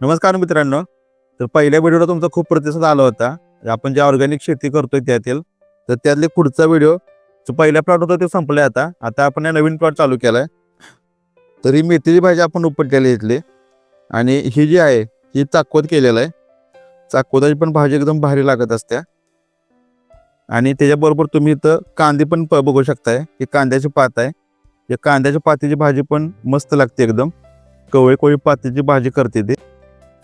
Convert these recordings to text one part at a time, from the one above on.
नमस्कार मित्रांनो. तर पहिल्या व्हिडिओला तुमचा खूप प्रतिसाद आला होता. आपण जे ऑर्गॅनिक शेती करतोय त्यातील तर त्यातले पुढचा व्हिडिओ जो पहिला प्लॉट होता ते संपलाय आता. आता आपण या नवीन प्लॉट चालू केलाय. तर ही मेथीची भाजी आपण उपटलेली इथली. आणि ही जी आहे ही चाकवत केलेलं आहे. चाकवताची पण भाजी एकदम भारी लागत असत्या आणि त्याच्याबरोबर तुम्ही इथं कांदे पण प- बघू शकताय. ही कांद्याची पात आहे. या कांद्याच्या पातीची भाजी पण मस्त लागते एकदम. कवळी कोळी पातीची भाजी करते ते.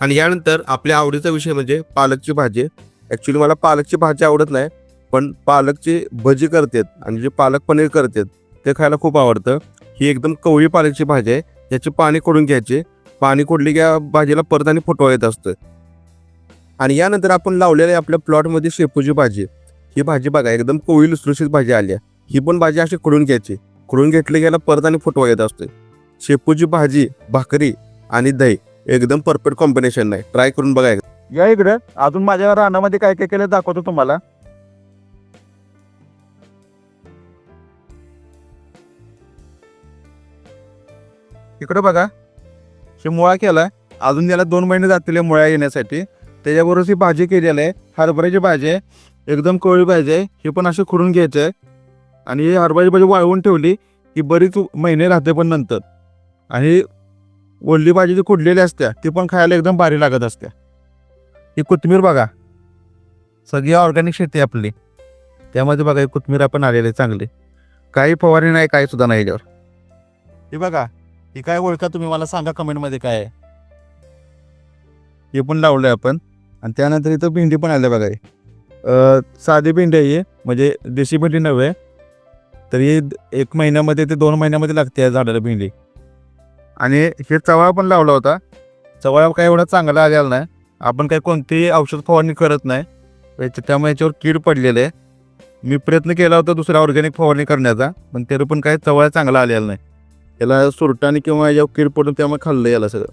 आणि यानंतर आपल्या आवडीचा विषय म्हणजे पालकची भाजी. ॲक्च्युली मला पालकची भाजी आवडत नाही पण पालकची भजी करतात आणि जे पालक पनीर करतात ते खायला खूप आवडतं. ही एकदम कवळी पालकची भाजी आहे याची पाणी कोडून घ्यायची. पाणी कोडली की भाजीला परत आणि फुटवा येत असतं आणि यानंतर आपण लावलेल्या आपल्या प्लॉटमध्ये शेपूची भाजी. ही भाजी बघा एकदम कोळी लुसलुशीत भाजी आली आहे. ही पण भाजी अशी खुडून घ्यायची. खुडून घेतली गेला परत आणि फुटवा येत असते शेपूची भाजी भाकरी आणि दही एकदम परफेक्ट कॉम्बिनेशन नाही. ट्राय करून बघा एकदा. या इकडे अजून माझ्या रानामध्ये काय काय केलं दाखवतो तुम्हाला. इकडे बघा हे मुळा केलाय. अजून याला दोन महिने जातील मुळ्या येण्यासाठी. त्याच्याबरोबर ही भाजी केलेली आहे हरभऱ्याची भाजी आहे एकदम कोळी भाजी आहे ही पण अशी खुडून घ्यायचं आहे. आणि हरभऱ्याची भाजी वाळवून ठेवली की बरीच महिने राहते पण नंतर. आणि ओल्ली भाजी जी कुडलेली असत्या ती पण खायला एकदम भारी लागत असत्या. ही कोथिंबीर बघा. सगळी ऑर्गॅनिक शेती आहे आपली. त्यामध्ये बघा ही कोथिंबीर आपण आलेली चांगली. काही फवारणी नाही काही सुद्धा नाही याच्यावर. ही बघा ही काय ओळखा तुम्ही? मला सांगा कमेंटमध्ये काय आहे. हे पण लावलं आहे आपण. आणि त्यानंतर इथं भेंडी पण आल्या बघा. साधी भेंडी आहे ही, म्हणजे देशी भेंडी नव्हे. तर ही एक महिन्यामध्ये ते दोन महिन्यामध्ये लागते या झाडाला भेंडी. आणि हे चवळा पण लावला होता. चवळा काय एवढा चांगला आलेला नाही. आपण काही कोणतीही औषध फवारणी करत नाही. याच्या- त्यामुळे याच्यावर कीड पडलेले. आहे मी प्रयत्न केला होता दुसरा ऑर्गॅनिक फवारणी करण्याचा पण तरी पण काही चवळा चांगला आलेला नाही. याला सुरटाने किंवा याच्यावर कीड पडून त्यामुळे खाल्लं याला सगळं.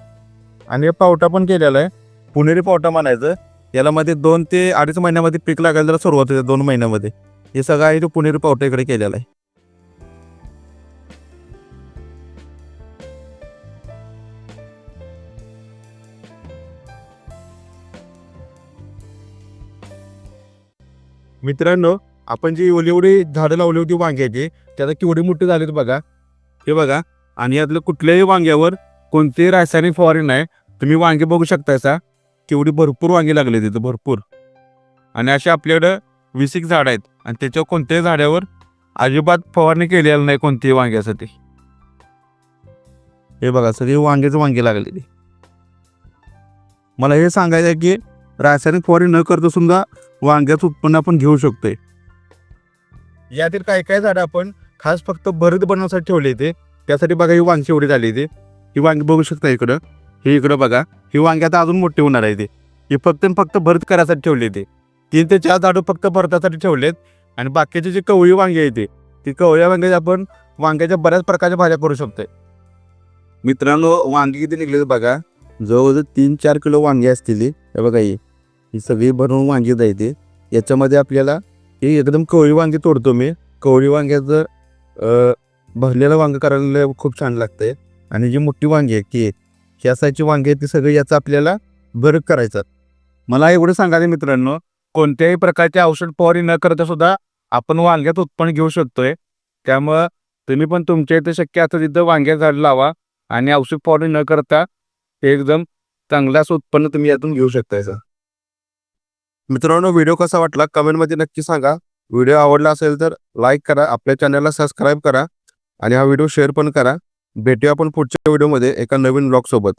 आणि हे पावटा पण केलेला आहे. पुणेरी पावटा म्हणायचं. याला मध्ये दोन ते अडीच महिन्यामध्ये पीक लागायला जरा सुरुवात होते दोन महिन्यामध्ये. हे सगळं आहे तो पुणेरी पावटा इकडे केलेला आहे. मित्रांनो आपण जी एवढी एवढी झाडं लावली होती वांग्याची त्याला केवढी मोठी झालीत बघा. हे बघा आणि यातलं कुठल्याही वांग्यावर कोणतेही रासायनिक फवारणी नाही. तुम्ही वांगे बघू शकताय सा केवढी भरपूर वांगी लागले तिथं भरपूर. आणि असे आपल्याकडं वीस एक झाड आहेत आणि त्याच्यावर कोणत्याही झाडावर अजिबात फवारणी केलेली नाही कोणत्याही वांग्यासाठी. हे बघा सगळी वांगेच वांगी लागलेली. मला हे सांगायचं आहे की रासायनिक फवारणी न करता सुद्धा वांग्याचं उत्पन्न आपण घेऊ शकतोय. यातील काही काही झाडं आपण खास फक्त भरत बनवण्यासाठी ठेवले ते त्यासाठी बघा ही वांगी एवढी झाली ते ही वांगी बघू शकता इकडं. ही इकडं बघा. ही वांगी आता अजून मोठी होणार आहे ते. ही फक्त फक्त भरत करायसाठी ठेवली ते तीन ते चार झाडं फक्त भरतासाठी ठेवलेत. आणि बाकीचे जे कवळी वांगी आहे ते ती कवळ्या वांग्याची आपण वांग्याच्या बऱ्याच प्रकारच्या भाज्या करू शकतोय. मित्रांनो वांगी किती निघले बघा. जवळजवळ तीन चार किलो वांगी असतील. हे बघा ही. ही सगळी भरून वांगी जायते याच्यामध्ये आपल्याला ही एकदम कवळी वांगी तोडतो मी. कवळी वांग्याचं भरलेलं वांग करायला खूप छान लागतंय. आणि जी मोठी वांगी आहे की ह्या साईजची वांगी आहे ती सगळी याचं आपल्याला बरं करायचा. मला एवढं सांगायचं मित्रांनो कोणत्याही प्रकारचे औषध फवारणी न करता सुद्धा आपण वांग्यात उत्पन्न घेऊ शकतोय. त्यामुळं तुम्ही पण तुमच्या इथं शक्य असं तिथं वांग्या झाड लावा आणि औषध फवारणी न करता एकदम चांगलं असं उत्पन्न तुम्ही यातून घेऊ शकताय सर. मित्रांनो व्हिडिओ कसा वाटला कमेंटमध्ये नक्की सांगा. व्हिडिओ आवडला असेल तर लाईक करा आपल्या चॅनलला सबस्क्राईब करा आणि हा व्हिडिओ शेअर पण करा. भेटूया आपण पुढच्या व्हिडिओमध्ये एका नवीन ब्लॉगसोबत.